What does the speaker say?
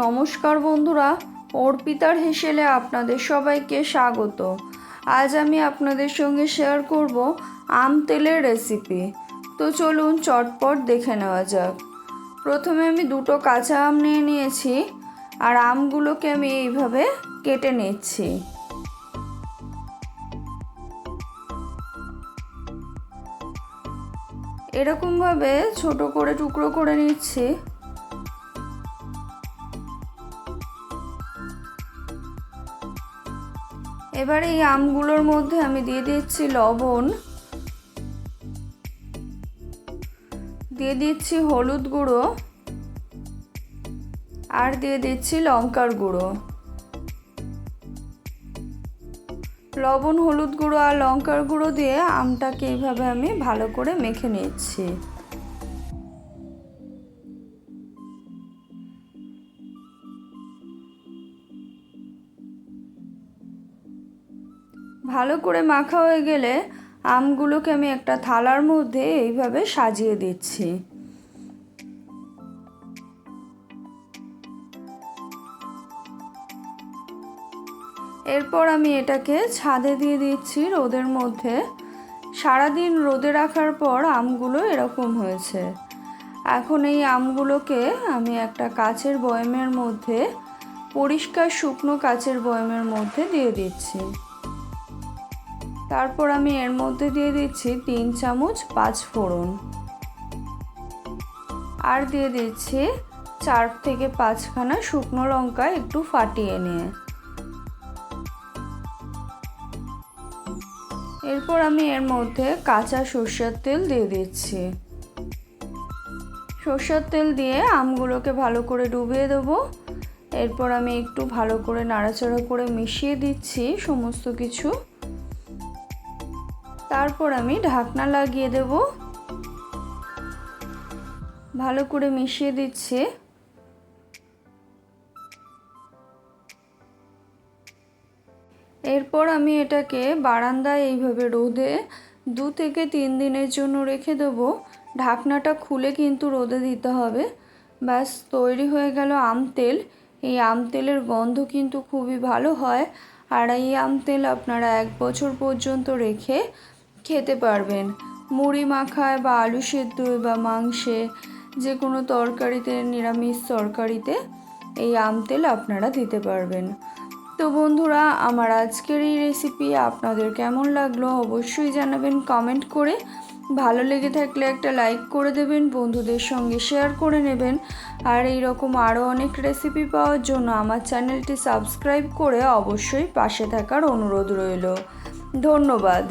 নমস্কার বন্ধুরা, অর্পিতার হেসেলে আপনাদের সবাইকে স্বাগত। আজ আমি আপনাদের সঙ্গে শেয়ার করব আম তেলের রেসিপি তো চলুন চটপট দেখে নেওয়া যাক। প্রথমে আমি দুটো কাঁচা আম নিয়ে নিয়েছি, আর আমগুলোকে আমি এইভাবে কেটে নিচ্ছি। এরকমভাবে ছোট করে টুকরো করে নিচ্ছি। এবার এই আমগুলোর মধ্যে আমি দিয়ে দিচ্ছি লবণ। দিয়ে দিচ্ছি হলুদ গুঁড়ো। আর দিয়ে দিচ্ছি লঙ্কার গুঁড়ো। লবণ, হলুদ গুঁড়ো আর লঙ্কার গুঁড়ো দিয়ে আমটাকে এইভাবে আমি ভালো করে মেখে নিচ্ছি। ভালো করে মাখা হয়ে গেলে আমগুলোকে আমি একটা থালার মধ্যে এইভাবে সাজিয়ে দিচ্ছি। এরপর আমি এটাকে ছাদে দিয়ে দিচ্ছি রোদের মধ্যে। সারাদিন রোদে রাখার পর আমগুলো এরকম হয়েছে। এখন এই আমগুলোকে আমি একটা কাচের বয়মের মধ্যে, পরিষ্কার শুকনো কাচের বয়মের মধ্যে দিয়ে দিচ্ছি। তারপর আমি এর মধ্যে দিয়ে দিচ্ছি তিন চামচ পাঁচ ফোড়ন। আর দিয়ে দিচ্ছি চার থেকে পাঁচখানা শুকনো লঙ্কা একটু ফাটিয়ে নিয়ে। এরপর আমি এর মধ্যে কাঁচা সর্ষের তেল দিয়ে দিচ্ছি। সর্ষের তেল দিয়ে আমগুলোকে ভালো করে ডুবিয়ে দেবো। এরপর আমি একটু ভালো করে নাড়াচাড়া করে মিশিয়ে দিচ্ছি সমস্ত কিছু। তারপর আমি ঢাকনা লাগিয়ে দেব। ভালো করে মিশিয়ে দিচ্ছে। এরপর আমি এটাকে বারান্দায় এইভাবে রোদে দু থেকে তিন দিনের জন্য রেখে দেবো। ঢাকনাটা খুলে কিন্তু রোদে দিতে হবে। ব্যাস, তৈরি হয়ে গেল আম তেল। এই আম তেলের গন্ধ কিন্তু খুবই ভালো হয়। আর এই আম তেল আপনারা এক বছর পর্যন্ত রেখে খেতে পারবেন। মুড়ি মাখায় বা আলু সেদ্ধ বা মাংসে যে কোনো তরকারিতে, নিরামিষ তরকারিতে এই আম তেল আপনারা দিতে পারবেন। তো বন্ধুরা, আমার আজকের এই রেসিপি আপনাদের কেমন লাগল অবশ্যই জানাবেন কমেন্ট করে। ভালো লেগে থাকলে একটা লাইক করে দেবেন, বন্ধুদের সঙ্গে শেয়ার করে নেবেন। আর এই রকম আরও অনেক রেসিপি পাওয়ার জন্য আমার চ্যানেলটি সাবস্ক্রাইব করে অবশ্যই পাশে থাকার অনুরোধ রইল। ধন্যবাদ।